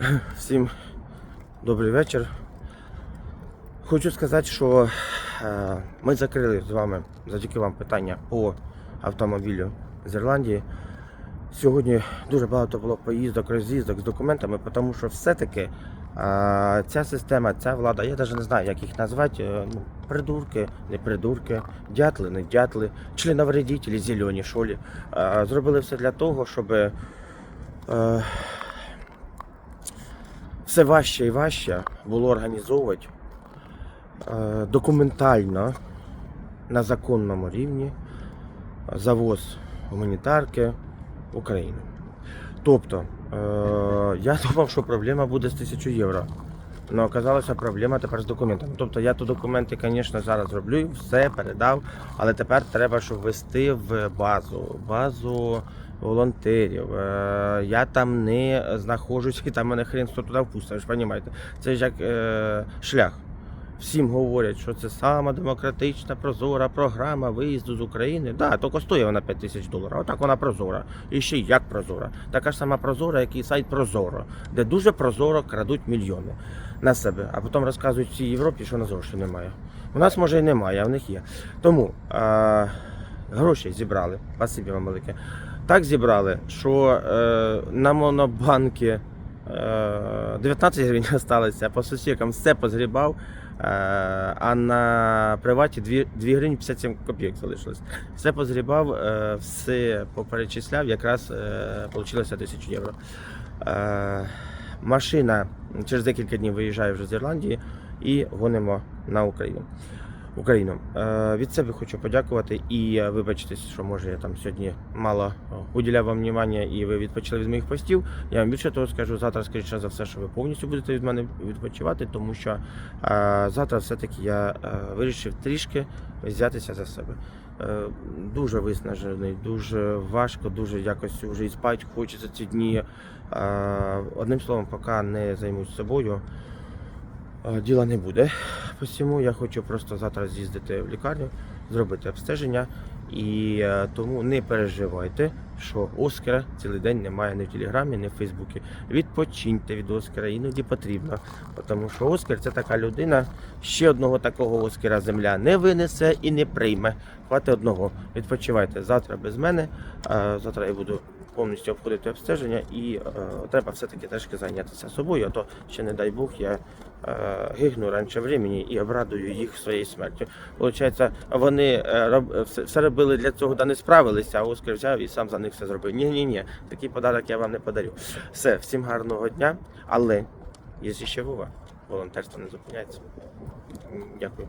Всім добрий вечір. Хочу сказати, що е, ми закрили з вами завдяки вам питання по автомобілю з Ірландії. Сьогодні дуже багато було поїздок, роз'їздок з документами, тому що все-таки е, ця система, ця влада, я навіть не знаю, як їх назвати. е, Ну, придурки, не придурки, дятли, не дятли, членовредителі, зелені, шолі. Зробили все для того, щоб все важче і важче було організовувати е, документально на законному рівні завоз гуманітарки в Україну. Тобто, е, я думав, що проблема буде з 1000 євро. Але оказалося проблема тепер з документами. Тобто я тут документи, звісно, зараз роблю, все передав, але тепер треба, щоб ввести в базу, базу волонтерів. Е, Я там не знаходжусь, і там мене хрен хто туди ж розумієте. Це ж як е, шлях. Всім говорять, що це сама демократична, прозора програма виїзду з України. Да, тільки стоїть вона 5 тисяч доларів. Отак вона прозора. І ще як прозора. Така ж сама прозора, як і сайт Прозоро, де дуже прозоро крадуть мільйони на себе, а потім розказують всій Європі, що у нас грошей немає. У нас може і немає, а в них є. Тому е, гроші зібрали. Спасибі вам велике. Так зібрали, що е, на монобанки е, 19 гривень залишилося, по сусікам все позгрібав. Е, А на приваті 2, 2 гривні 57 копійок залишилось. Все позгрібав, е, все поперечисляв, якраз вийшло 1000 євро. Е, Машина через декілька днів виїжджає вже з Ірландії і гонимо на Україну. Україну. Е, від себе хочу подякувати і е, вибачитись, що може я там сьогодні мало е, уділяв вам внимання і ви відпочили від моїх постів. Я вам більше того скажу, завтра, скоріше за все, що ви повністю будете від мене відпочивати, тому що завтра все-таки я вирішив трішки взятися за себе. Дуже виснажений, дуже важко, дуже якось вже і спати хочеться ці дні. Одним словом, поки не займусь собою, діла не буде. Посіму я хочу просто завтра з'їздити в лікарню, зробити обстеження. І е, тому не переживайте, що Оскара цілий день немає ні в Телеграмі, ні в Фейсбуці. Відпочиньте від Оскара, іноді потрібно. Тому що Оскар це така людина, ще одного такого Оскара земля не винесе і не прийме. Хватить одного. Відпочивайте завтра без мене. Завтра я буду повністю обходити обстеження і е, треба все-таки трішки зайнятися собою, а то ще не дай Бог я е, гигну раніше времени і обрадую їх своєю смертю. Получається, вони е, все робили для цього, да не справилися, а Оскар взяв і сам за них все зробив. Ні, ні, ні, такий подарок я вам не подарю. Все, всім гарного дня, але є ще Вова, волонтерство не зупиняється. Дякую.